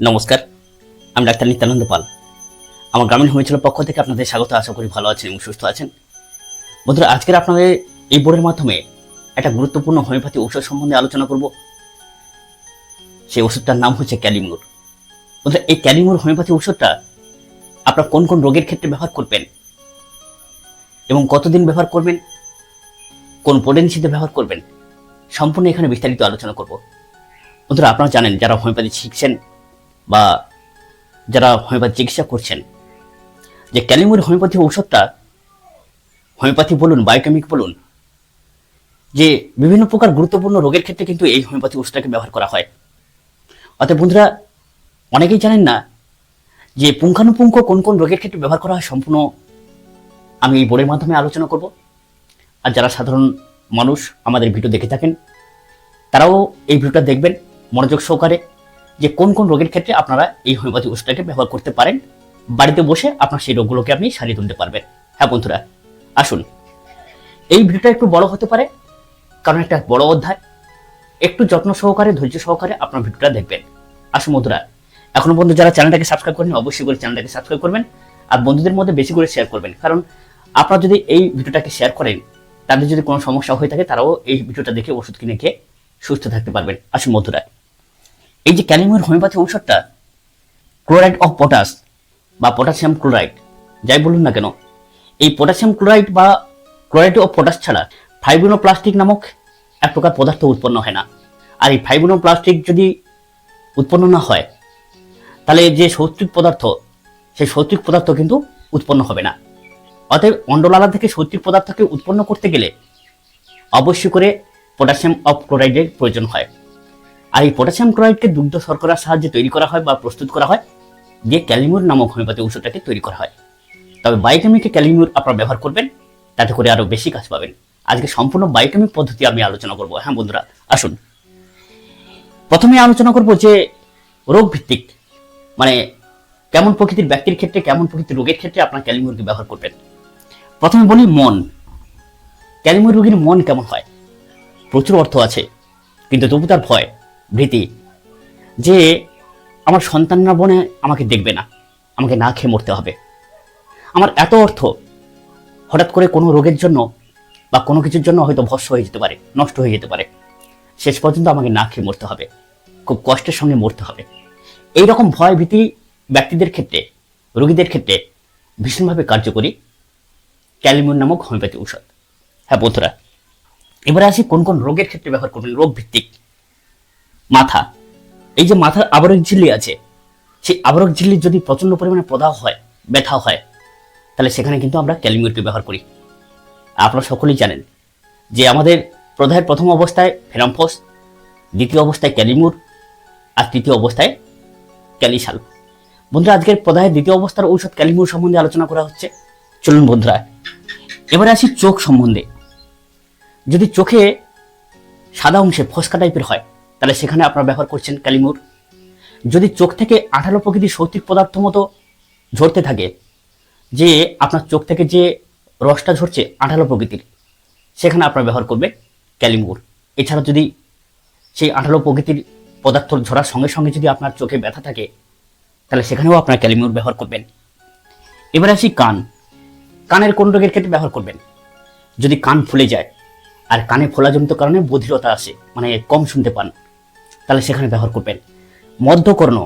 নমস্কার, আমি ডাক্তার নিত্যানন্দ পাল। আমার গ্রামীণ হোমিওপ্যাথির পক্ষ থেকে আপনাদের স্বাগত, আশা করি ভালো আছেন এবং সুস্থ আছেন। বন্ধুরা, আজকের আপনাদের এই বোর্ডের মাধ্যমে একটা গুরুত্বপূর্ণ হোমিওপ্যাথি ওষুধ সম্বন্ধে আলোচনা করব। সেই ওষুধটার নাম হচ্ছে ক্যালিমুর। বন্ধুরা, এই ক্যালিমুর হোমিওপ্যাথি ওষুধটা আপনার কোন কোন রোগের ক্ষেত্রে ব্যবহার করবেন এবং কতদিন ব্যবহার করবেন, কোন পোটেন্সিতে ব্যবহার করবেন, সম্পূর্ণ এখানে বিস্তারিত আলোচনা করব। বন্ধুরা, আপনারা জানেন, যারা হোমিওপ্যাথি শিখছেন বা যারা হোমিওপ্যাথি চিকিৎসা করছেন, যে ক্যালিমুর হোমিওপ্যাথি ঔষধটা হোমিওপ্যাথি বলুন বায়োকেমিক বলুন, যে বিভিন্ন প্রকার গুরুত্বপূর্ণ রোগের ক্ষেত্রে কিন্তু এই হোমিওপ্যাথি ওষুধটাকে ব্যবহার করা হয়। অতএব বন্ধুরা, অনেকেই জানেন না যে পুঙ্খানুপুঙ্খ কোন কোন রোগের ক্ষেত্রে ব্যবহার করা হয় সম্পূর্ণ আমি এই বোর্ডের মাধ্যমে আলোচনা করব। আর যারা সাধারণ মানুষ আমাদের ভিডিও দেখে থাকেন, তারাও এই ভিডিওটা দেখবেন, মনোযোগ সহকারে। যে কোন কোন রোগের ক্ষেত্রে আপনারা এই হোমিওপ্যাথি ওষুধটাকে ব্যবহার করতে পারেন, বাড়িতে বসে আপনার সেই রোগগুলোকে আপনি সারিয়ে তুলতে পারবেন। হ্যাঁ বন্ধুরা, আসুন। এই ভিডিওটা একটু বড় হতে পারে, কারণ একটা বড় অধ্যায়। একটু যত্ন সহকারে, ধৈর্য সহকারে আপনার ভিডিওটা দেখবেন। আসুন বন্ধুরা, এখনও পর্যন্ত যারা চ্যানেলটাকে সাবস্ক্রাইব করেন অবশ্যই করে চ্যানেলটাকে সাবস্ক্রাইব করবেন আর বন্ধুদের মধ্যে বেশি করে শেয়ার করবেন। কারণ আপনারা যদি এই ভিডিওটাকে শেয়ার করেন, তাদের যদি কোনো সমস্যা হয়ে থাকে, তারাও এই ভিডিওটা দেখে ওষুধ কিনে খেয়ে সুস্থ থাকতে পারবেন। আসুন বন্ধুরা। এই যে ক্যালিমের হোমিওপ্যাথি ঔষধটা ক্লোরাইড অফ পটাশ বা পটাশিয়াম ক্লোরাইড, যাই বলুন না কেন, এই পটাশিয়াম ক্লোরাইড বা ক্লোরাইড অফ পটাশ ছাড়া ফাইব্রিনোপ্লাস্টিক নামক এক প্রকার পদার্থ উৎপন্ন হয় না। আর এই ফাইব্রিনোপ্লাস্টিক যদি উৎপন্ন না হয়, তাহলে যে সৌত্রিক পদার্থ, সেই সৌত্রিক পদার্থ কিন্তু উৎপন্ন হবে না। অতএব অন্ডলালা থেকে সৌত্রিক পদার্থকে উৎপন্ন করতে গেলে অবশ্যই করে পটাশিয়াম অফ ক্লোরাইডের প্রয়োজন হয়। আর এই পটাশিয়াম ক্লোরাইডকে দুগ্ধ শর্করার সাহায্যে তৈরি করা হয় বা প্রস্তুত করা হয়, যে ক্যালিমুর নামক হোমিওপ্যাথি ওষুধটাকে তৈরি করা হয়। তবে বায়োকেমিকে ক্যালিমুর আপনারা ব্যবহার করবেন, তাতে করে আরও বেশি কাজ পাবেন। আজকে সম্পূর্ণ বায়োকেমিক পদ্ধতি আমি আলোচনা করব। হ্যাঁ বন্ধুরা, আসুন। প্রথমে আলোচনা করব যে রোগ ভিত্তিক মানে কেমন প্রকৃতির ব্যক্তির ক্ষেত্রে, কেমন প্রকৃতির রোগের ক্ষেত্রে আপনার ক্যালিমুরকে ব্যবহার করবেন। প্রথমে বলি মন। ক্যালিমুর রোগীর মন কেমন হয়? প্রচুর অর্থ আছে, কিন্তু তবু তার ভয়। ভীতি যে আমার সন্তানরা বনে আমাকে দেখবে না, আমাকে না খেয়ে মরতে হবে। আমার এত অর্থ হঠাৎ করে কোনো রোগের জন্য বা কোনো কিছুর জন্য হয়তো ভস্য হয়ে যেতে পারে, নষ্ট হয়ে যেতে পারে। শেষ পর্যন্ত আমাকে না খেয়ে মরতে হবে, খুব কষ্টের সঙ্গে মরতে হবে। এই রকম ভয় ভীতি ব্যক্তিদের ক্ষেত্রে, রোগীদের ক্ষেত্রে ভীষণভাবে কার্যকরী ক্যালিমুন নামক হোমিওপ্যাথি ঔষধ। হ্যাঁ বন্ধুরা, এবারে আসি কোন কোন রোগের ক্ষেত্রে ব্যবহার করবেন রোগ ভিত্তিক মাথা। এই যে মাথার আবরক ঝিল্লি আছে, সেই আবরক ঝিল্লির যদি প্রচণ্ড পরিমাণে প্রদাহ হয়, ব্যথা হয়, তাহলে সেখানে কিন্তু আমরা ক্যালিমিউরকে ব্যবহার করি। আপনারা সকলেই জানেন যে আমাদের প্রদাহের প্রথম অবস্থায় ফেরামফোস, দ্বিতীয় অবস্থায় ক্যালিমুর, আর তৃতীয় অবস্থায় ক্যালিশাল। বন্ধুরা, আজকের প্রদাহের দ্বিতীয় অবস্থার ঔষধ ক্যালিমুর সম্বন্ধে আলোচনা করা হচ্ছে। চলুন বন্ধুরা, এবারে আসি চোখ সম্বন্ধে। যদি চোখে সাদা অংশে ফসকা টাইপের হয় তাহলে সেখানে আপনারা ব্যবহার করছেন ক্যালিমুর যদি চোখ থেকে আঠালো প্রকৃতির সৌতিক পদার্থ মতো ঝরতে থাকে, যে আপনার চোখ থেকে যে রসটা ঝরছে আঠালো প্রকৃতির, সেখানে আপনারা ব্যবহার করবেন ক্যালিমুর এছাড়া যদি সেই আঠালো প্রকৃতির পদার্থ ঝরার সঙ্গে সঙ্গে যদি আপনার চোখে ব্যথা থাকে, তাহলে সেখানেও আপনার ক্যালিমুর ব্যবহার করবেন। এবার আসি কান। কানের কোন রোগের ক্ষেত্রে ব্যবহার করবেন? যদি কান ফুলে যায়, আর কানে ফোলাজনিত কারণে বধিরতা আসে মানে কম শুনতে পান তাহলে সেখানে ব্যবহার করবেন। মধ্যকর্ণ।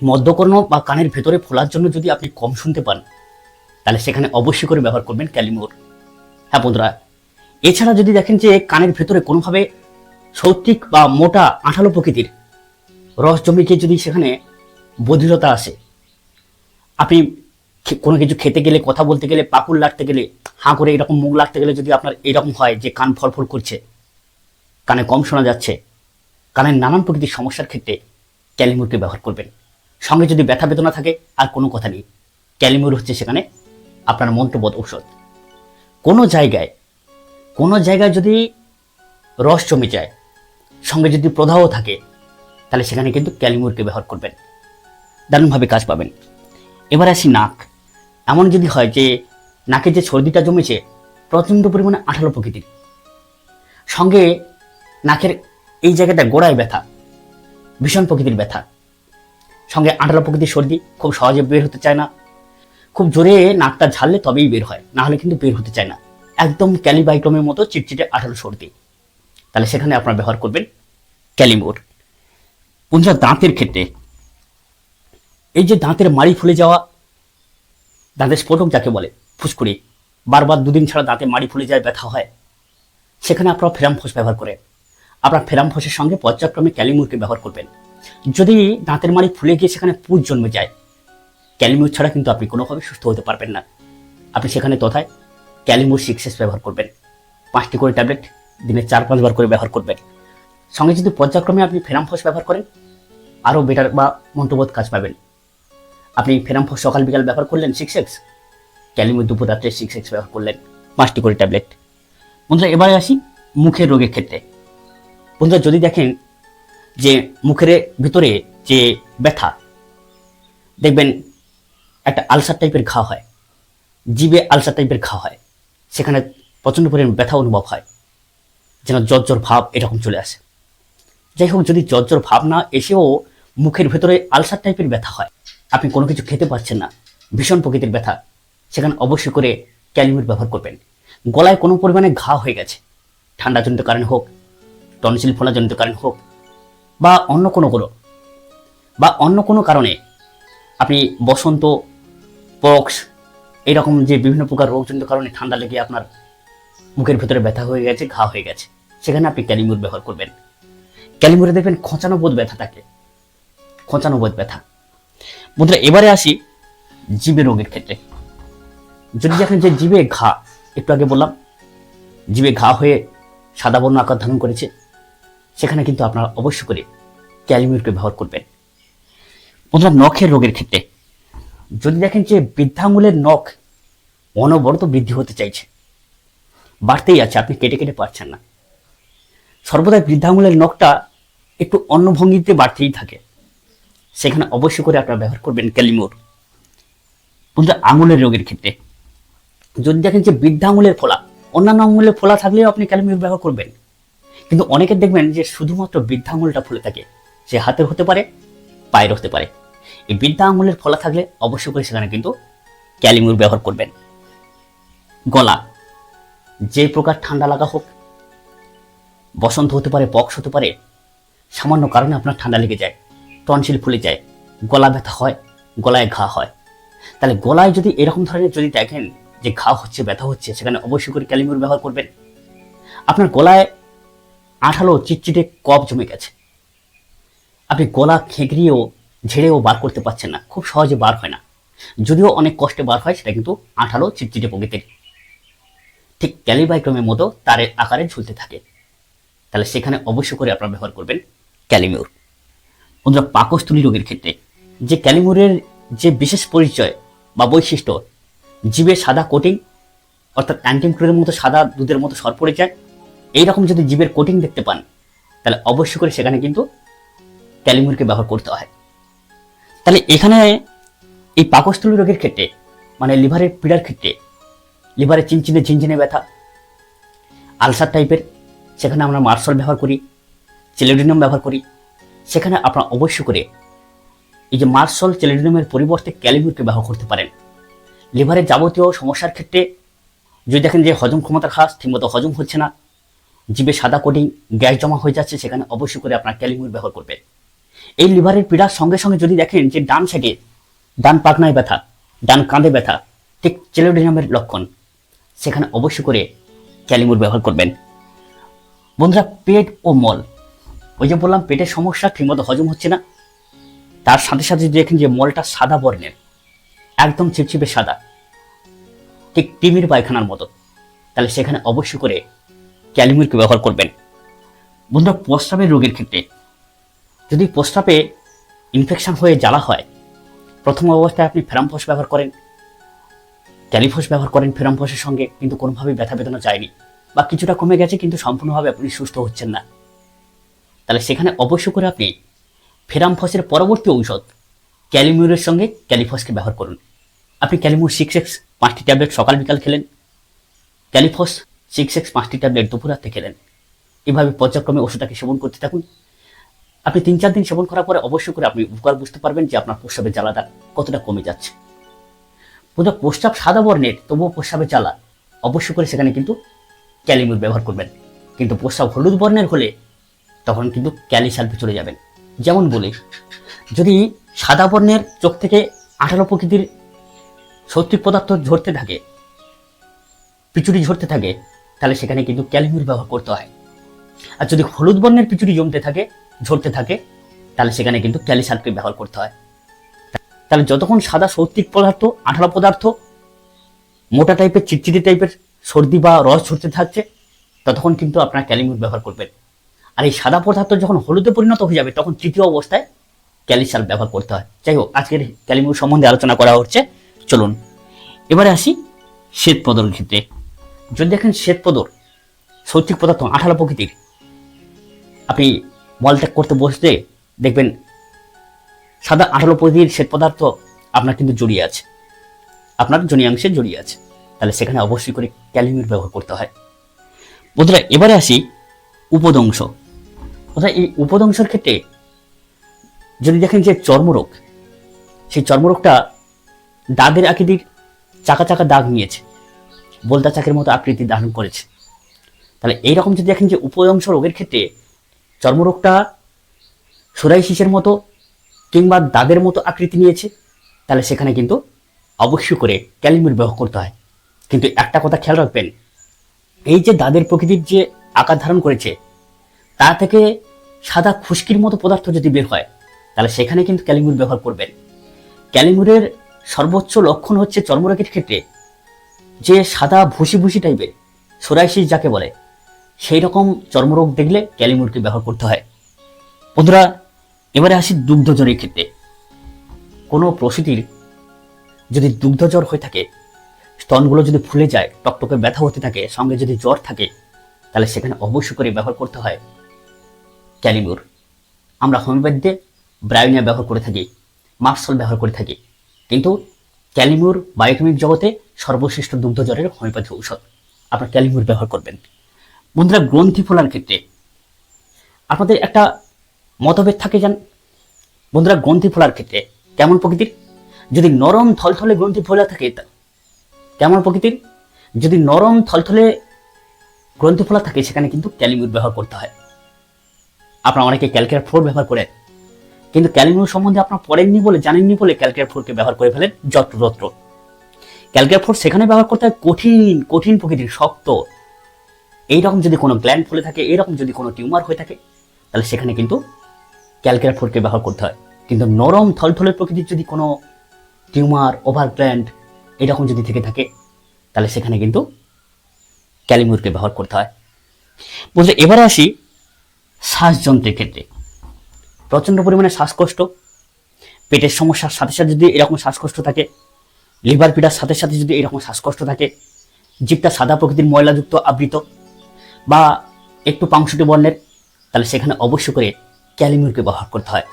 মধ্যকর্ণ বা কানের ভেতরে ফোলার জন্য যদি আপনি কম শুনতে পান, তাহলে সেখানে অবশ্যই করে ব্যবহার করবেন ক্যালিমোর। হ্যাঁ বন্ধুরা, এছাড়া যদি দেখেন যে কানের ভেতরে কোনোভাবে সৌত্রিক বা মোটা আঠালো প্রকৃতির রস জমে গিয়ে যদি সেখানে বধিরতা আসে, আপনি কোনো কিছু খেতে গেলে, কথা বলতে গেলে পাকুল লাগতে গেলে, হাঁ করে এরকম মুখ লাগতে গেলে যদি আপনার এরকম হয় যে কান ফরফর করছে, কানে কম শোনা যাচ্ছে কানের নানান প্রকৃতির সমস্যার ক্ষেত্রে ক্যালিমুরকে ব্যবহার করবেন। সঙ্গে যদি ব্যথা বেদনা থাকে, আর কোনো কথা নেই। ক্যালিমুর হচ্ছে সেখানে আপনার মন্ত্রবোধ ঔষধ। কোনো জায়গায় কোনো জায়গায় যদি রস জমে যায়, সঙ্গে যদি প্রদাহ থাকে, তাহলে সেখানে কিন্তু ক্যালিমুরকে ব্যবহার করবেন। দারুণভাবে কাজ পাবেন। এবার আসি নাক। এমন যদি হয় যে, নাকে যে সর্দিটা জমেছে, প্রচণ্ড পরিমাণে আঠালো প্রকৃতির। সঙ্গে নাকের এই জায়গাটা গোড়ায় ব্যথা, ভীষণ প্রকৃতির ব্যথা। সঙ্গে আঁটালো প্রকৃতির সর্দি, খুব সহজে বের হতে চায় না। খুব জোরে নাকটা ঝাললে তবেই বের হয়, না হলে কিন্তু বের হতে চায় না। একদম ক্যালিবাইক্রমের মতো চিটচিটে আঠালো সর্দি। তাহলে সেখানে আপনারা ব্যবহার করবেন ক্যালিমোর। বন্ধুরা, দাঁতের ক্ষেত্রে, এই যে দাঁতের মাড়ি ফুলে যাওয়া, দাঁতের স্ফোটক যাকে বলে, ফুসকুড়ি, বারবার দুদিন ছাড়া দাঁতে মাড়ি ফুলে যায়, ব্যথা হয়, সেখানে আপনারা ফেরাম ফেরামফোস ব্যবহার করেন আপনার ফেরামফোসের সঙ্গে পর্যায়ক্রমে ক্যালিমুরকে ব্যবহার করবেন। যদি দাঁতের মাড়ি ফুলে গিয়ে সেখানে পুজ জন্মে যায়, ক্যালিমুর ছাড়া কিন্তু আপনি কোনোভাবে সুস্থ হতে পারবেন না। আপনি সেখানে তথায় ক্যালিমুর সিক্সেস ব্যবহার করবেন। পাঁচটি করে ট্যাবলেট দিনে চার পাঁচবার করে ব্যবহার করবেন। সঙ্গে যদি পর্যায়ক্রমে আপনি ফেরামফোস ব্যবহার করেন, আরও বেটার বা মন্ত্রবোধ কাজ পাবেন। আপনি ফেরামফোস সকাল বিকাল ব্যবহার করলেন সিক্স এক্স ক্যালিমুর দুপুর রাত্রে সিক্স এক্স ব্যবহার করলেন পাঁচটি করে ট্যাবলেট। বন্ধুরা, এবারে আসি মুখের রোগের ক্ষেত্রে। বন্ধুরা, যদি দেখেন যে মুখের ভিতরে যে ব্যথা, দেখবেন একটা আলসার টাইপের ঘা হয় জিভে আলসার টাইপের ঘা হয়, সেখানে প্রচণ্ড পরিমাণ ব্যথা অনুভব হয়, যেন জ্বর ভাব এরকম চলে আসে। যাই হোক, যদি জ্বর ভাব না এসেও মুখের ভেতরে আলসার টাইপের ব্যথা হয়, আপনি কোনো কিছু খেতে পারছেন না, ভীষণ প্রকৃতির ব্যথা, সেখানে অবশ্যই করে ক্যালিমির ব্যবহার করবেন। গলায় কোনো পরিমাণে ঘা হয়ে গেছে, ঠান্ডাজনিত কারণে হোক টনসিল ফোলাজনিত কারণ হোক বা অন্য কোনো কোনো বা অন্য কোনো কারণে আপনি বসন্ত, পক্স এরকম যে বিভিন্ন প্রকার রোগজনিত কারণে ঠান্ডা লেগে আপনার মুখের ভেতরে ব্যথা হয়ে গেছে, ঘা হয়ে গেছে, সেখানে আপনি ক্যালিমুর ব্যবহার করবেন। ক্যালিমুরে দেখবেন খোঁচানো বোধ ব্যথা থাকে খোঁচানো বোধ ব্যথা। বন্ধুরা, এবারে আসি জীবের রোগের ক্ষেত্রে। যদি দেখেন যে জীবে ঘা, একটু আগে বললাম, জীবে ঘা হয়ে সাদা বর্ণ আকার ধারণ করেছে সেখানে কিন্তু আপনারা অবশ্য করে ক্যালিমিউরকে ব্যবহার করবেন। বন্ধুরা, নখের রোগের ক্ষেত্রে যদি দেখেন যে বৃদ্ধাঙ্গুলের নখ অনবরত বৃদ্ধি হতে চাইছে, বাড়তেই আছে, আপনি কেটে কেটে পারছেন না। সর্বদাই বৃদ্ধাঙ্গুলের নখটা একটু অন্য ভঙ্গিতে বাড়তেই থাকে। সেখানে অবশ্যই করে আপনারা ব্যবহার করবেন ক্যালিমোর বন্ধুরা, আঙুলের রোগের ক্ষেত্রে যদি দেখেন যে বৃদ্ধা আঙুলের ফোলা, অন্যান্য আঙুলের ফোলা থাকলেও আপনি ক্যালিমিউর ব্যবহার করবেন। কিন্তু অনেকে দেখবেন যে শুধুমাত্র বৃদ্ধা আঙুলটা ফুলে থাকে। সে হাতের হতে পারে পায়ের হতে পারে। এই বৃদ্ধা আঙুলের ফলা থাকলে অবশ্যই করে সেখানে কিন্তু ক্যালিমুর ব্যবহার করবেন। গলা, যে প্রকার ঠান্ডা লাগা হোক, বসন্ত হতে পারে পক্স হতে পারে, সামান্য কারণে আপনার ঠান্ডা লেগে যায়, টনসিল ফুলে যায়, গলা ব্যথা হয়, গলায় ঘা হয়। তাহলে গলায় যদি এরকম ধরনের যদি দেখেন যে ঘা হচ্ছে, ব্যথা হচ্ছে, সেখানে অবশ্যই করে ক্যালিমুর ব্যবহার করবেন। আপনার গলায় আঠালো চিটচিটে কপ জমে গেছে। আপনি গলা খেঁকড়িয়েও ঝেড়েও বার করতে পারছেন না। খুব সহজে বার হয় না। যদিও অনেক কষ্টে বার হয়, সেটা কিন্তু আঠালো চিটচিটে প্রকৃতির। ঠিক ক্যালিবাইক্রমের মতো তারের আকারে ঝুলতে থাকে। তাহলে সেখানে অবশ্যই করে আপনারা ব্যবহার করবেন ক্যালিমিউর বন্ধুরা, পাকস্থলী রোগের ক্ষেত্রে যে ক্যালিমিউরের যে বিশেষ পরিচয় বা বৈশিষ্ট্য জীবের সাদা কোটিং অর্থাৎ অ্যান্টিমক্লোরের মতো সাদা দুধের মতো সর পড়ে যায় এইরকম যদি জীবের কোটিং দেখতে পান, তাহলে অবশ্যই করে সেখানে কিন্তু ক্যালিমুরকে ব্যবহার করতে হয়। তাহলে এখানে এই পাকস্থলী রোগের ক্ষেত্রে মানে লিভারের পীড়ার ক্ষেত্রে লিভারের চিনচিনে ঝিনঝিনে ব্যথা আলসার টাইপের সেখানে আমরা মার্সল ব্যবহার করি চেলোডিনাম ব্যবহার করি, সেখানে আপনারা অবশ্যই করে এই যে মার্সল চেলোডিনামের পরিবর্তে ক্যালিমিউরকে ব্যবহার করতে পারেন। লিভারের যাবতীয় সমস্যার ক্ষেত্রে যদি দেখেন যে হজম ক্ষমতার হ্রাস ঠিকমতো হজম হচ্ছে না জিভে সাদা কোটিং গ্যাস জমা হয়ে যাচ্ছে, সেখানে অবশ্যই করে আপনার ক্যালিমিউর ব্যবহার করবে এই লিভারের পীড়ার সঙ্গে সঙ্গে যদি দেখেন যে ডান সাইডে ডান পাকনায় ব্যথা, ডান কাঁধে ব্যথা, ঠিক চেলোডিনামের লক্ষণ, সেখানে অবশ্যই করে ক্যালিমুর ব্যবহার করবেন। বন্ধুরা, পেট ও মল, ওই যে বললাম, পেটের সমস্যা ঠিকমতো হজম হচ্ছে না। তার সাথে সাথে যদি দেখেন যে মলটা সাদা বর্ণের, একদম চিপচিপে সাদা, ঠিক টিমির পায়খানার মতো, তাহলে সেখানে অবশ্যই করে ক্যালিমিরকে ব্যবহার করবেন। বন্ধুরা, প্রস্রাবের রোগের ক্ষেত্রে যদি প্রস্রাবে ইনফেকশন হয়ে জ্বালা হয়, প্রথম অবস্থায় আপনি ফেরামফস ব্যবহার করেন। ক্যালিফস ব্যবহার করেন ফেরামফসের সঙ্গে, কিন্তু কোনোভাবেই ব্যথা বেদনা যায়নি বা কিছুটা কমে গেছে কিন্তু সম্পূর্ণভাবে আপনি সুস্থ হচ্ছেন না। তাহলে সেখানে অবশ্য করে আপনি ফেরামফসের পরবর্তী ঔষধ ক্যালিমিউরের সঙ্গে ক্যালিফসকে ব্যবহার করুন। আপনি ক্যালিমিউর সিক্স এক্স পাঁচটি ট্যাবলেট সকাল বিকাল খেলেন। ক্যালিফস সিক্স এক্স পাঁচটি ট্যাবলেট দুপুর রাতে খেলেন। এভাবে পর্যায়ক্রমে ওষুধটাকে সেবন করতে থাকুন। আপনি তিন চার দিন সেবন করার পরে অবশ্যই করে আপনি উপকার বুঝতে পারবেন যে আপনার প্রস্রাবের জ্বালাটা কতটা কমে যাচ্ছে। বোধহয় প্রস্রাব সাদা বর্ণের, তবুও প্রস্রাবের জ্বালা। অবশ্যই করে সেখানে কিন্তু ক্যালিমিউর ব্যবহার করবেন। কিন্তু প্রস্রাব হলুদ বর্ণের হলে তখন কিন্তু ক্যালি ক্যালিসালফে চলে যাবেন। যেমন বলি, যদি সাদা বর্ণের চোখ থেকে আঠালো প্রকৃতির সৌত্রিক পদার্থ ঝরতে থাকে পিচুরি ঝরতে থাকে তাহলে সেখানে কিন্তু ক্যালিমিউর ব্যবহার করতে হয়। আর যদি হলুদ বর্ণের পিচুরি জমতে থাকে, ঝরতে থাকে, তাহলে সেখানে কিন্তু ক্যালিসালফেট ব্যবহার করতে হয়। তাহলে যতক্ষণ সাদা সৌত্রিক পদার্থ, আঠালো পদার্থ, মোটা টাইপের, চিটচিটি টাইপের সর্দি বা রস ঝরতে থাকছে, ততক্ষণ কিন্তু আপনার ক্যালিমিউর ব্যবহার করবেন। আর এই সাদা পদার্থ যখন হলুদে পরিণত হয়ে যাবে, তখন তৃতীয় অবস্থায় ক্যালিসাল ব্যবহার করতে হয়। যাই হোক, আজকের ক্যালিমিউর সম্বন্ধে আলোচনা করা হচ্ছে। চলুন, এবারে আসি শ্বেত পদর ক্ষেত্রে। যদি দেখেন শ্বেত পদর সৌত্রিক পদার্থ, আঠালো প্রকৃতির, আপনি মলত্যাগ করতে বসতে দেখবেন সাদা আঠালো প্রকৃতির শ্বেত পদার্থ আপনার কিন্তু জড়িয়ে আছে। আপনার জনিয়াংশে জড়িয়ে আছে। তাহলে সেখানে অবশ্যই করে ক্যালিমিউর ব্যবহার করতে হয়। বন্ধুরা, এবারে আসি উপদংশ। অর্থাৎ এই উপদংশের ক্ষেত্রে যদি দেখেন যে চর্মরোগ, সেই চর্মরোগটা দাগের আকৃতির, চাকা চাকা দাগ নিয়েছে। বলতা চাকের মতো আকৃতি ধারণ করেছে। তাহলে এইরকম যদি দেখেন যে উপদংশ রোগের ক্ষেত্রে চর্মরোগটা সোরাইসিসের মতো কিংবা দাগের মতো আকৃতি নিয়েছে, তাহলে সেখানে কিন্তু অবশ্যই করে ক্যালিমির ব্যবহার করতে হয়। কিন্তু একটা কথা খেয়াল রাখবেন, এই যে দাদের প্রকৃতির যে আকার ধারণ করেছে, তা থেকে সাদা খুশকির মতো পদার্থ যদি বের হয়, তাহলে সেখানে কিন্তু ক্যালিমুর ব্যবহার করবেন। ক্যালিমুরের সর্বোচ্চ লক্ষণ হচ্ছে চর্মরোগের ক্ষেত্রে যে সাদা ভুসি ভুসি টাইপের সোরাইসিস যাকে বলে, সেই রকম চর্মরোগ দেখলে ক্যালিমুরকে ব্যবহার করতে হয়। বন্ধুরা, এবারে আসি দুগ্ধজ্বরের ক্ষেত্রে। কোনো প্রসূতির যদি দুগ্ধজ্বর হয়ে থাকে, স্তনগুলো যদি ফুলে যায়, টকটকে ব্যথা হতে থাকে, সঙ্গে যদি জ্বর থাকে, তাহলে সেখানে অবশ্যই করে ব্যবহার করতে হয় ক্যালিমিউর আমরা হোমিওপ্যাথিতে ব্রায়োনিয়া ব্যবহার করে থাকি মার্সল ব্যবহার করে থাকি। কিন্তু ক্যালিমুর, বায়োকেমিক জগতে সর্বশ্রেষ্ঠ দুগ্ধ দুগ্ধজ্বরের হোমিওপ্যাথি ঔষধ। আপনার ক্যালিমিউর ব্যবহার করবেন। বন্ধুরা গ্রন্থি ফোলার ক্ষেত্রে আপনাদের একটা মতভেদ থাকে যান বন্ধুরা গ্রন্থি ফোলার ক্ষেত্রে কেমন প্রকৃতির? যদি নরম থলথলে গ্রন্থি ফোলা থাকে কেমন প্রকৃতির? যদি নরম থলথলে গ্রন্থি ফোলা থাকে সেখানে কিন্তু ক্যালিমিউর ব্যবহার করতে হয়। আপনারা অনেকে ক্যালকুলেট ফোর ব্যবহার করেন, কিন্তু ক্যালিমিউর সম্বন্ধে আপনারা পড়েননি বলে, জানেননি বলে ক্যালকুলেট ফোরকে ব্যবহার করে ফেলেন যত্রতত্র। ক্যালকুলেট ফোর সেখানে ব্যবহার করতে হয় কঠিন কঠিন প্রকৃতির শক্ত। এইরকম যদি কোনো গ্ল্যান্ড ফুলে থাকে এরকম যদি কোনো টিউমার হয়ে থাকে, তাহলে সেখানে কিন্তু ক্যালকুলেট ফোরকে ব্যবহার করতে হয়। কিন্তু নরম থলথলের প্রকৃতির যদি কোনো টিউমার ওভার গ্ল্যান্ড এরকম যদি থেকে থাকে, তাহলে সেখানে কিন্তু ক্যালিমিউরকে ব্যবহার করতে হয়। বলছে এবারে আসি শ্বাসযন্ত্রের ক্ষেত্রে। প্রচণ্ড পরিমাণে শ্বাসকষ্ট, পেটের সমস্যার সাথে সাথে যদি এরকম শ্বাসকষ্ট থাকে লিভার পিডার সাথে সাথে যদি এরকম শ্বাসকষ্ট থাকে জিভটা সাদা প্রকৃতির ময়লাযুক্ত আবৃত বা একটু পাংশুটি বর্ণের, তাহলে সেখানে অবশ্যই করে ক্যালিমিউরকে ব্যবহার করতে হয়।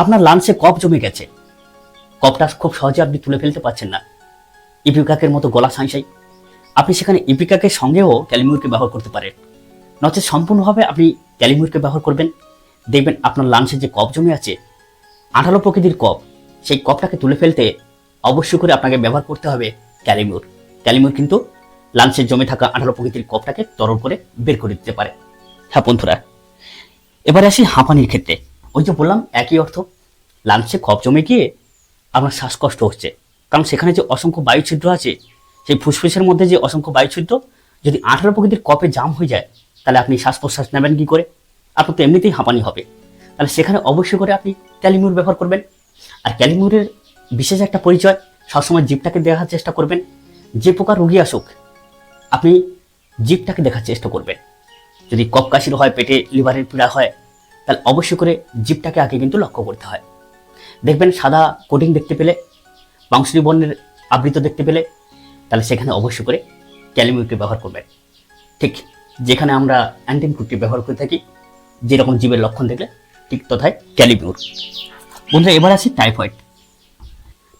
আপনার লাঞ্চে কফ জমে গেছে। কপটা খুব সহজে আপনি তুলে ফেলতে পারছেন না। ইপিকাকের মতো গলা সাঁইসাই আপনি সেখানে ইপিকাকের সঙ্গেও ক্যালিমিউরকে ব্যবহার করতে পারেন। নচে সম্পূর্ণভাবে আপনি ক্যালিমিউরকে ব্যবহার করবেন। দেখবেন আপনার লাঞ্চে যে কপ জমে আছে, আঠালো প্রকৃতির কপ সেই কপটাকে তুলে ফেলতে অবশ্যই করে আপনাকে ব্যবহার করতে হবে ক্যালিমিউর ক্যালিমিউর কিন্তু লাঞ্চে জমে থাকা আঠালো প্রকৃতির কপটাকে তরল করে বের করে দিতে পারে। হ্যাঁ বন্ধুরা, এবারে আসি হাঁপানির ক্ষেত্রে। ওই যে বললাম, একই অর্থ, লাঞ্চে কপ জমে গিয়ে আপনার শ্বাসকষ্ট হচ্ছে। কারণ সেখানে যে অসংখ্য বায়ু ছিদ্র আছে, সেই ফুসফুসের মধ্যে যে অসংখ্য বায়ু ছিদ্র যদি আঠারো প্রকৃতির কপে জাম হয়ে যায়, তাহলে আপনি শ্বাস প্রশ্বাস নেবেন কী করে? আপনার তো এমনিতেই হাঁপানি হবে। তাহলে সেখানে অবশ্যই করে আপনি ক্যালিমিউর ব্যবহার করবেন। আর ক্যালিমিউরের বিশেষ একটা পরিচয়, সবসময় জিপটাকে দেখার চেষ্টা করবেন। যে প্রকার রুগী আসুক, আপনি জিপটাকে দেখার চেষ্টা করবেন। যদি কপ কাশির হয়, পেটে লিভারের পীড়া হয়, তাহলে অবশ্যই করে জিপটাকে আগে কিন্তু লক্ষ্য করতে হয়। দেখবেন সাদা কোটিং দেখতে পেলে বাংশুরি বর্ণের আবৃত দেখতে পেলে, তাহলে সেখানে অবশ্যই করে ক্যালিমিউরকে ব্যবহার করবেন। ঠিক যেখানে আমরা অ্যান্টিন কুটটি ব্যবহার করে থাকি, যেরকম জীবের লক্ষণ দেখলে, ঠিক তথায় ক্যালিমিউর বন্ধুরা, এবার আসি টাইফয়েড।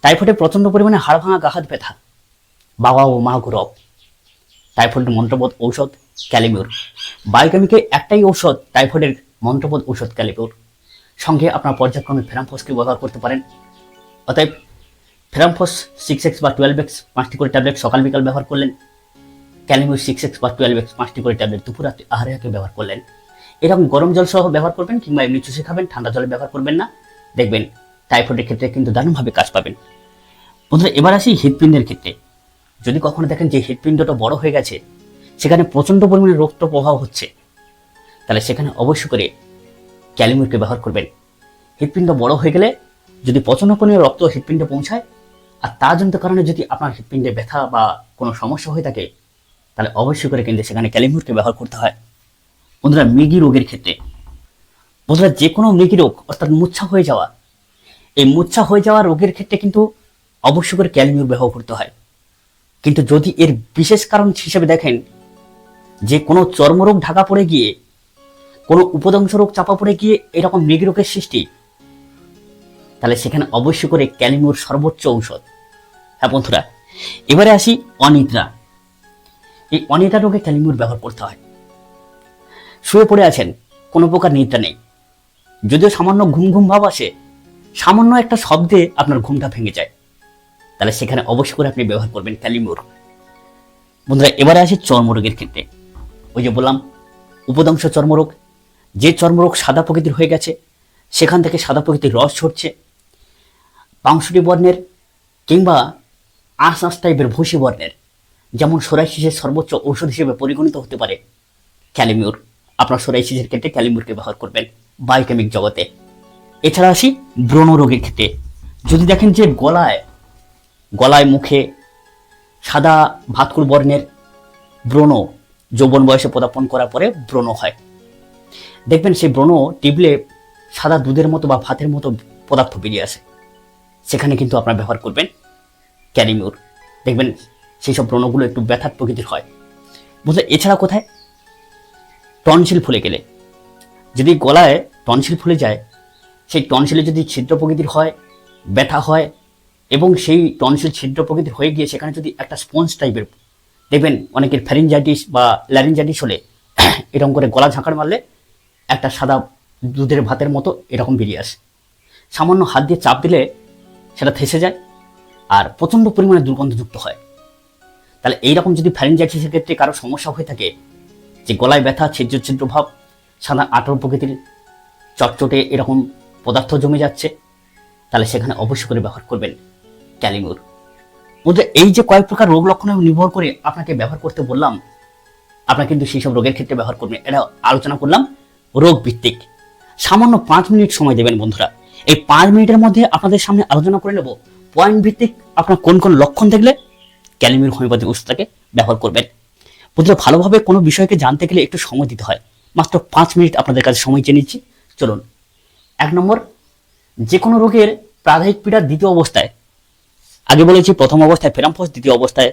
টাইফয়েডে প্রচণ্ড পরিমাণে হাড় ভাঙা গাহাত ব্যথা। বাবা ও মা গৌরব। টাইফয়েডের মন্ত্রবোধ ঔষধ, ক্যালিমিউর। বায়োকেমিকে একটাই ঔষধ, টাইফয়েডের মন্ত্রপদ ঔষধ ক্যালিপুর সঙ্গে আপনার পর্যায়ক্রমে ফেরামফসকে ব্যবহার করতে পারেন? অতএব ফেরামফস সিক্স এক্স বা টুয়েলভ এক্স পাঁচটি করে ট্যাবলেট সকাল বিকাল ব্যবহার করলেন। ক্যালিমিউর সিক্স এক্স বা টুয়েলভ এক্স পাঁচটি করে ট্যাবলেট দুপুর রাত্রি আহারে আগে ব্যবহার করলেন। এরকম গরম জল সহ ব্যবহার করবেন কিংবা এমনি চুষে খাবেন, ঠান্ডা জলে ব্যবহার করবেন না। দেখবেন টাইফয়েডের ক্ষেত্রে কিন্তু দারুণভাবে কাজ পাবেন। বন্ধুরা, এবার আসি হৃৎপিণ্ডের ক্ষেত্রে। যদি কখনো দেখেন যে হৃৎপিণ্ডটা বড় হয়ে গেছে, সেখানে প্রচণ্ড পরিমাণে রক্ত প্রবাহ হচ্ছে, তাহলে সেখানে অবশ্য করে ক্যালিমিউরকে ব্যবহার করবেন। হৃৎপিণ্ড বড় হয়ে গেলে যদি প্রচণ্ড পরিমাণে রক্ত হৃৎপিণ্ডে পৌঁছায়, আর তারজনিত কারণে যদি আপনার হৃৎপিণ্ডে ব্যথা বা কোনো সমস্যা হয়ে থাকে, তাহলে অবশ্যই করে কিন্তু সেখানে ক্যালিমিউরকে ব্যবহার করতে হয়। বন্ধুরা, মৃগী রোগের ক্ষেত্রে। বন্ধুরা যে কোনো মৃগী রোগ, অর্থাৎ মূর্ছা হয়ে যাওয়া এই মূর্ছা হয়ে যাওয়া রোগের ক্ষেত্রে কিন্তু অবশ্যই করে ক্যালিমিউর ব্যবহার করতে হয়। কিন্তু যদি এর বিশেষ কারণ হিসেবে দেখেন, যে কোনো চর্মরোগ ঢাকা পড়ে গিয়ে, কোনো উপদংশ রোগ চাপা পড়ে গিয়ে এরকম মৃগী রোগের সৃষ্টি, তাহলে সেখানে অবশ্যই করে ক্যালিমিউর সর্বোচ্চ ঔষধ। হ্যাঁ বন্ধুরা, এবারে আসি অনিদ্রা। এই অনিদ্রা রোগে ক্যালিমিউর ব্যবহার করতে হয়। শুয়ে পড়ে আছেন, কোনো প্রকার নিদ্রা নেই। যদিও সামান্য ঘুম ঘুম ভাব আসে সামান্য একটা শব্দে আপনার ঘুমটা ভেঙে যায়। তাহলে সেখানে অবশ্য করে আপনি ব্যবহার করবেন ক্যালিমিউর বন্ধুরা, এবারে আসি চর্মরোগের ক্ষেত্রে। ওই যে বললাম, উপদংশ চর্মরোগ। যে চর্মরোগ সাদা প্রকৃতির হয়ে গেছে, সেখান থেকে সাদা প্রকৃতির রস ছড়ছে পাংশুটি বর্ণের কিংবা আঁশ আঁশ টাইপের ভুসি বর্ণের, যেমন সোরাইসিসের সর্বোচ্চ ঔষধ হিসেবে পরিগণিত হতে পারে। ক্যালিমিউর আপনার সোরাইসিসের ক্ষেত্রে ক্যালিমিউরকে ব্যবহার করবেন। বায়োকেমিক জগতে। এছাড়া আসি ব্রণ রোগের ক্ষেত্রে। যদি দেখেন যে গলায় গলায় মুখে সাদা ভাতকুর বর্ণের ব্রণ যৌবন বয়সে পদার্পণ করার পরে ব্রণ হয়। দেখবেন সেই ব্রণ টিপলে সাদা দুধের মতো বা ভাতের মতো পদার্থ বেরিয়ে আসে। সেখানে কিন্তু আপনার ব্যবহার করবেন ক্যারিমিউর দেখবেন সেই সব ব্রণগুলো একটু ব্যথার প্রকৃতির হয়। বুঝলে, এছাড়া কোথায়? টনসিল ফুলে গেলে। যদি গলায় টনসিল ফুলে যায় সেই টনসিলে যদি ছিদ্র প্রকৃতির হয়, ব্যথা হয়, এবং সেই টনসিল ছিদ্র প্রকৃতির হয়ে গিয়ে সেখানে যদি একটা স্পঞ্জ টাইপের, দেখবেন অনেকের ফ্যারিনজাইটিস বা ল্যারিনজাইটিস হলে, এরকম করে গলা ঝাঁকার মারলে একটা সাদা দুধের ভাতের মতো এরকম বেরিয়ে আসে। সামান্য হাত দিয়ে চাপ দিলে সেটা থেসে যায় আর প্রচণ্ড পরিমাণে দুর্গন্ধযুক্ত হয়। তাহলে এইরকম যদি ফ্যারিনজাইটিসের ক্ষেত্রে কারও সমস্যা হয়ে থাকে, যে গলায় ব্যথা ছিদ্র ছিদ্র ভাব, সাদা আটর প্রকৃতির, চটচটে এরকম পদার্থ জমে যাচ্ছে, তাহলে সেখানে অবশ্যই করে ব্যবহার করবেন ক্যালিমুর। বন্ধুরা, এই যে কয়েক প্রকার রোগ লক্ষণে নির্ভর করে আপনাকে ব্যবহার করতে বললাম, আপনার কিন্তু সেই সব রোগের ক্ষেত্রে ব্যবহার করবেন। এটা আলোচনা করলাম রোগ ভিত্তিক সামান্য পাঁচ মিনিট সময় দেবেন বন্ধুরা। এই পাঁচ মিনিটের মধ্যে আপনাদের সামনে আলোচনা করে নেব পয়েন্ট ভিত্তিক আপনার কোন কোন লক্ষণ দেখলে ক্যালিমির হোমিওপ্যাথি ওষুধটাকে ব্যবহার করবেন। বন্ধুরা, ভালোভাবে কোনো বিষয়কে জানতে গেলে একটু সময় দিতে হয়। মাত্র পাঁচ মিনিট আপনাদের কাছে সময় চেয়ে নিচ্ছি। চলুন এক নম্বর যে কোনো রোগের প্রাদায়িক পীড়ার দ্বিতীয় অবস্থায়। আগে বলেছি প্রথম অবস্থায় ফেরামফস, দ্বিতীয় অবস্থায়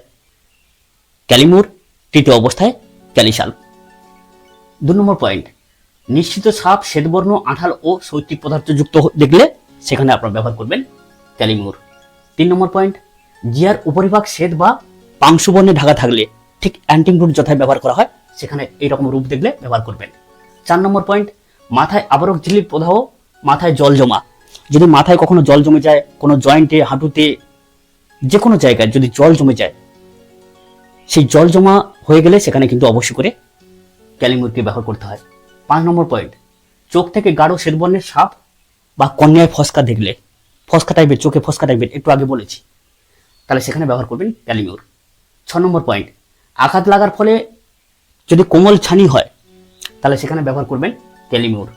ক্যালিমুর, তৃতীয় অবস্থায় ক্যালিশাল। দু নম্বর পয়েন্ট, নিশ্চিত সাপ, শ্বেতবর্ণ, আঠাল ও শৈত্বিক পদার্থযুক্ত হ- দেখলে সেখানে আপনারা ব্যবহার করবেন ক্যালিমুর। তিন নম্বর পয়েন্ট, জিয়ার উপরিভাগ শ্বেত বা পাংশুবর্ণে ঢাকা থাকলে ঠিক অ্যান্টিং রুট যথায় ব্যবহার করা হয়, সেখানে এইরকম রূপ দেখলে ব্যবহার করবেন। চার নম্বর পয়েন্ট, মাথায় আবরক ঝিলির প্রদাহ মাথায় জল জমা। যদি মাথায় কখনো জল জমে যায়, কোনো জয়েন্টে হাঁটুতে যে কোনো জায়গায় যদি জল জমে যায়, সেই জল জমা হয়ে গেলে সেখানে কিন্তু অবশ্যই করে ক্যালিমুরকে ব্যবহার করতে হয়। পাঁচ নম্বর পয়েন্ট চোখ থেকে গাঢ় শ্বেতবর্ণের সাপ বা কন্যায় ফসকা দেখলে। ফসকা টাইপের চোখে ফসকা টাইপের একটু আগে বলেছি। তাহলে সেখানে ব্যবহার করবেন ক্যালিমিউর ছ নম্বর পয়েন্ট আঘাত লাগার ফলে যদি কোমল ছানি হয়, তাহলে সেখানে ব্যবহার করবেন ক্যালিমিউর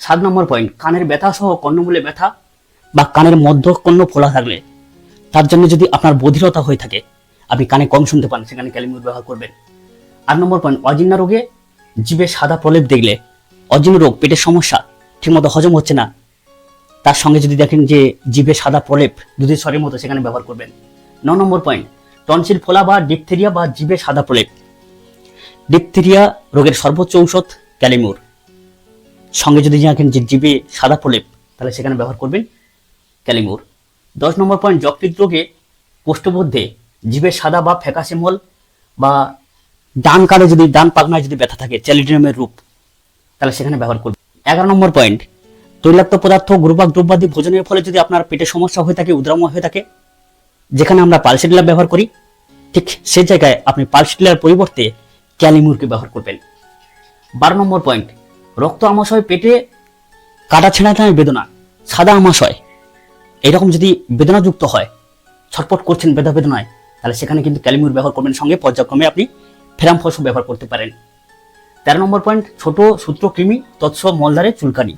সাত নম্বর পয়েন্ট কানের ব্যথা সহ কর্ণমূলে ব্যথা বা কানের মধ্য কর্ণ ফোলা থাকলে, তার জন্য যদি আপনার বধিরতা হয়ে থাকে, আপনি কানে কম শুনতে পান, সেখানে ক্যালিমিউর ব্যবহার করবেন। আট নম্বর পয়েন্ট অজিন্না রোগে জিভে সাদা প্রলেপ দেখলে অজিন্ন রোগ, পেটের সমস্যা, ঠিকমতো হজম হচ্ছে না, তার সঙ্গে যদি দেখেন যে জিভে সাদা প্রলেপ, দুধের স্বরের মতো, সেখানে ব্যবহার করবেন। ন নম্বর পয়েন্ট টনসিল ফোলা বা ডিপথেরিয়া বা জিভে সাদা প্রলেপ। ডিপথেরিয়া রোগের সর্বোচ্চ ঔষধ ক্যালিমুর সঙ্গে যদি দেখেন যে জিভে সাদা প্রলেপ তাহলে সেখানে ব্যবহার করবেন ক্যালিমুর। দশ নম্বর পয়েন্ট যকৃত রোগে কোষ্ঠবদ্ধে জিভে সাদা বা ফ্যাকাশে মল বা ডান কালে যদি, ডান পাগনায় যদি ব্যথা থাকে চ্যালিডিনামের রূপ, তাহলে সেখানে ব্যবহার করবে এগারো নম্বর পয়েন্ট তৈলাক্ত পদার্থ, গ্রুপাক দ্রব্যাদি ভোজনের ফলে যদি আপনার পেটে সমস্যা হয়ে থাকে, উদ্রাম হয়ে থাকে, যেখানে আমরা পালসিডিলার ব্যবহার করি, ঠিক সেই জায়গায় আপনি পালসিডিলার পরিবর্তে ক্যালিমুরকে ব্যবহার করবেন। বারো নম্বর পয়েন্ট রক্ত আমাশয় পেটে কাটা ছেঁড়া টানে বেদনা। সাদা আমাশয়। এরকম যদি বেদনাযুক্ত হয়, ছটপট করছেন বেদা বেদনায়, তাহলে সেখানে কিন্তু ক্যালিমুর ব্যবহার করবেন। সঙ্গে পর্যায়ক্রমে আপনি ফেরাম ফসল ব্যবহার করতে পারেন। তেরো নম্বর পয়েন্ট, ছোট সূত্র কৃমি তৎস মলদারে চুলকানি।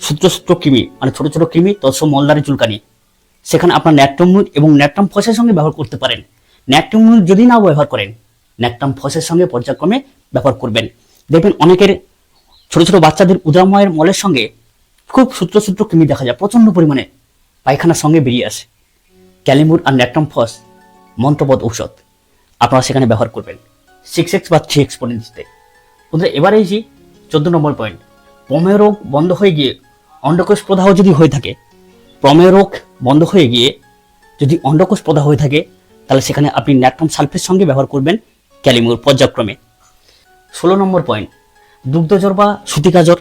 সূত্র সূত্র কৃমি মানে ছোট ছোট কৃমি, তৎস মলদারে চুলকানি। সেখানে আপনার ন্যাট্রমুর এবং ন্যাট্রাম ফসের সঙ্গে ব্যবহার করতে পারেন। ন্যাট্রমুর যদি না ব্যবহার করেন ন্যাট্রাম ফসের সঙ্গে পর্যায়ক্রমে ব্যবহার করবেন। দেখবেন অনেকের ছোট ছোট বাচ্চাদের উদাময়ের মলের সঙ্গে খুব সূত্র সূত্র কৃমি দেখা যায় প্রচণ্ড পরিমাণে পায়খানার সঙ্গে বেরিয়ে আসে। ক্যালিমুর আর ন্যাট্রাম ফস মন্ত্রপদ ঔষধ আপনারা সেখানে ব্যবহার করবেন। সিক্স এক্স বা থ্রি এক্স এক্সপোনেন্সতে বন্ধুরা, এবারে এসি চোদ্দ নম্বর পয়েন্ট প্রমেয় রোগ বন্ধ হয়ে গিয়ে অন্ডকোষ প্রদাহ যদি হয়ে থাকে, প্রমেয় রোগ বন্ধ হয়ে গিয়ে যদি অন্ডকোষ প্রদাহ হয়ে থাকে, তাহলে সেখানে আপনি ন্যাট্রাম সালফের সঙ্গে ব্যবহার করবেন ক্যালিমুর পর্যায়ক্রমে। ষোলো নম্বর পয়েন্ট দুগ্ধজ্বর বা সুতিকা জ্বর।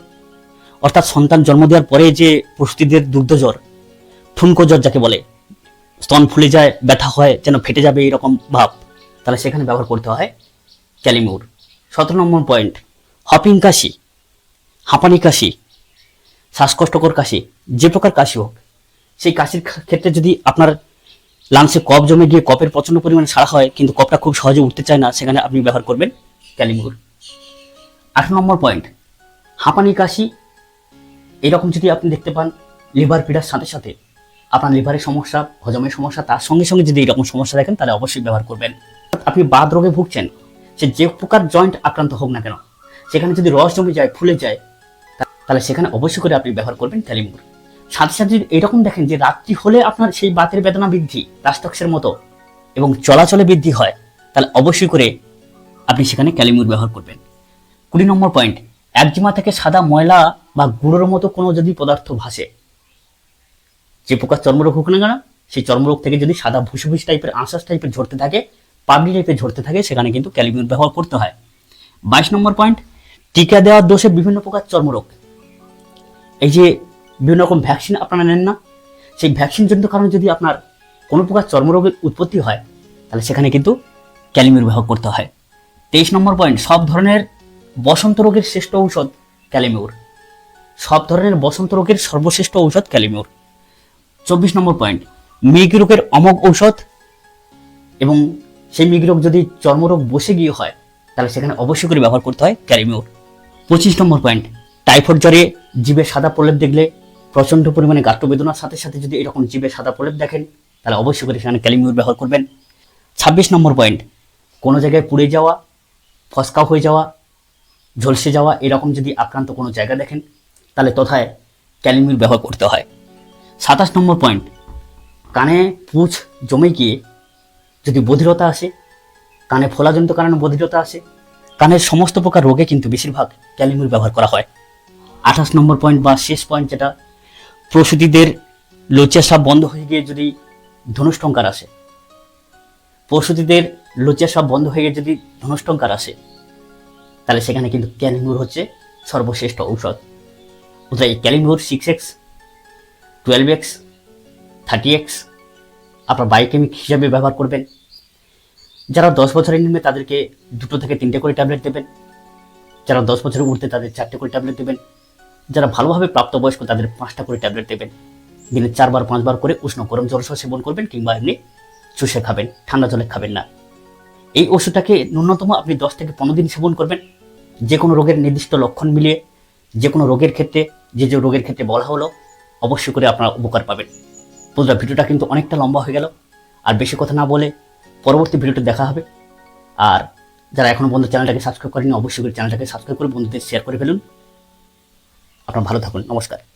অর্থাৎ সন্তান জন্ম দেওয়ার পরে যে প্রস্তুতিদের দুগ্ধজ্বর ঠুনকো জ্বর যাকে বলে, স্তন ফুলে যায়, ব্যথা হয়, যেন ফেটে যাবে এরকম ভাব, তাহলে সেখানে ব্যবহার করতে হয় ক্যালিমুর। সতেরো নম্বর পয়েন্ট হপিং কাশি, হাঁপানি কাশি, শ্বাসকষ্টকর কাশি, যে প্রকার কাশি হোক, সেই কাশির ক্ষেত্রে যদি আপনার লাংসে কফ জমে গিয়ে কফের প্রচণ্ড পরিমাণে সারা হয়, কিন্তু কফটা খুব সহজে উঠতে চায় না, সেখানে আপনি ব্যবহার করবেন ক্যালিমুর। আট নম্বর পয়েন্ট হাঁপানি কাশি, এরকম যদি আপনি দেখতে পান লিভার পীড়ার সাথে সাথে আপনার লিভারের সমস্যা হজমের সমস্যা, তার সঙ্গে সঙ্গে যদি এরকম সমস্যা দেখেন, তাহলে অবশ্যই ব্যবহার করবেন। আপনি বাদ রোগে ভুগছেন, সে যে প্রকার জয়েন্ট আক্রান্ত হোক না কেন, সেখানে যদি রস জমে যায়, ফুলে যায় তাহলে সেখানে অবশ্যই করে আপনি ব্যবহার করবেন ক্যালিমুর সাথে সাথে যদি এরকম দেখেন যে রাত্রি হলে আপনার সেই বাতের বেদনা বৃদ্ধি রাষ্টক্সের মতো এবং চলাচলে বৃদ্ধি হয়, তাহলে অবশ্যই করে আপনি সেখানে ক্যালিমুর ব্যবহার করবেন। কুড়ি নম্বর পয়েন্ট একজিমা থেকে সাদা ময়লা বা গুঁড়োর মতো কোনো যদি পদার্থ ভাসে, যে প্রকার চর্মরোগ হোক না কেন, সেই চর্মরোগ থেকে যদি সাদা ভুসি ভুসি টাইপের আঁশাস টাইপের ঝরতে থাকে পাবলি টাইপের ঝরতে থাকে, সেখানে কিন্তু ক্যালিমিউর ব্যবহার করতে হয়। বাইশ নম্বর পয়েন্ট টিকা দেওয়ার দোষে বিভিন্ন প্রকার চর্মরোগ। এই যে বিভিন্ন রকম ভ্যাকসিন আপনারা নেন না, সেই ভ্যাকসিন জনিত কারণে যদি আপনার কোনো প্রকার চর্মরোগের উৎপত্তি হয়, তাহলে সেখানে কিন্তু ক্যালিমিউর ব্যবহার করতে হয়। তেইশ নম্বর পয়েন্ট সব ধরনের বসন্ত রোগের শ্রেষ্ঠ ঔষধ ক্যালিমিউর সব ধরনের বসন্ত রোগের সর্বশ্রেষ্ঠ ঔষধ ক্যালিমিউর চব্বিশ নম্বর পয়েন্ট, মৃগ রোগের অমোঘ ঔষধ এবং সেই মেঘ রোগ যদি চর্মরোগ বসে গিয়ে হয়, তাহলে সেখানে অবশ্যই করে ব্যবহার করতে হয় ক্যারিমিউর পঁচিশ নম্বর পয়েন্ট, টাইফয়েড জ্বরে জীবে সাদা প্রলেপ দেখলে প্রচণ্ড পরিমাণে গাত্রবেদনার সাথে সাথে যদি এরকম জীবে সাদা প্রলেপ দেখেন, তাহলে অবশ্যই করে সেখানে ক্যালিমিউর ব্যবহার করবেন। ছাব্বিশ নম্বর পয়েন্ট, কোনো জায়গায় পুড়ে যাওয়া ফসকা হয়ে যাওয়া ঝলসে যাওয়া, এরকম যদি আক্রান্ত কোনো জায়গা দেখেন, তাহলে তথায় ক্যালিমিউর ব্যবহার করতে হয়। সাতাশ নম্বর পয়েন্ট কানে পুঁছ জমে গিয়ে যদি বধিরতা আসে, কানে ফোলাজনিত কারণে বধিরতা আসে, কানের সমস্ত প্রকার রোগে কিন্তু বেশিরভাগ ক্যালিমির ব্যবহার করা হয়। আঠাশ নম্বর পয়েন্ট বা শেষ পয়েন্ট যেটা, প্রসূতিদের লজ্জা সাপ বন্ধ হয়ে গিয়ে যদি ধনুষ্টঙ্কার আসে, প্রসূতিদের লজ্জা সাপ বন্ধ হয়ে গিয়ে যদি ধনুষ্টঙ্কার আসে তাহলে সেখানে কিন্তু ক্যালিমিউর হচ্ছে সর্বশ্রেষ্ঠ ঔষধ। কোথায় এই Kali Mur six X twelve X thirty X আপনার বায়োকেমিক হিসাবে ব্যবহার করবেন। যারা দশ বছরের নিম্নে তাদেরকে দুটো থেকে তিনটে করে ট্যাবলেট দেবেন। যারা দশ বছরের উঠতে তাদের চারটে করে ট্যাবলেট দেবেন। যারা ভালোভাবে প্রাপ্তবয়স্ক তাদের পাঁচটা করে ট্যাবলেট দেবেন। দিনে চারবার, পাঁচবার করে উষ্ণ গরম জল সহ সেবন করবেন কিংবা এমনি চুষে খাবেন, ঠান্ডা জলে খাবেন না। এই ওষুধটাকে ন্যূনতম আপনি দশ থেকে পনেরো দিন সেবন করবেন। যে কোনো রোগের নির্দিষ্ট লক্ষণ মিলিয়ে, যে কোনো রোগের ক্ষেত্রে, যে যে রোগের ক্ষেত্রে বলা হলো, অবশ্যই করে আপনারা উপকার পাবেন। বন্ধুরা ভিডিওটা কিন্তু অনেকটা লম্বা হয়ে গেল। আর বেশি কথা না বলে পরবর্তী ভিডিওটা দেখা হবে। আর যারা এখনও বন্ধু চ্যানেলটাকে সাবস্ক্রাইব করেনি অবশ্যই করে চ্যানেলটাকে সাবস্ক্রাইব করে বন্ধুদের শেয়ার করে ফেলুন। আপনারা ভালো থাকুন। নমস্কার।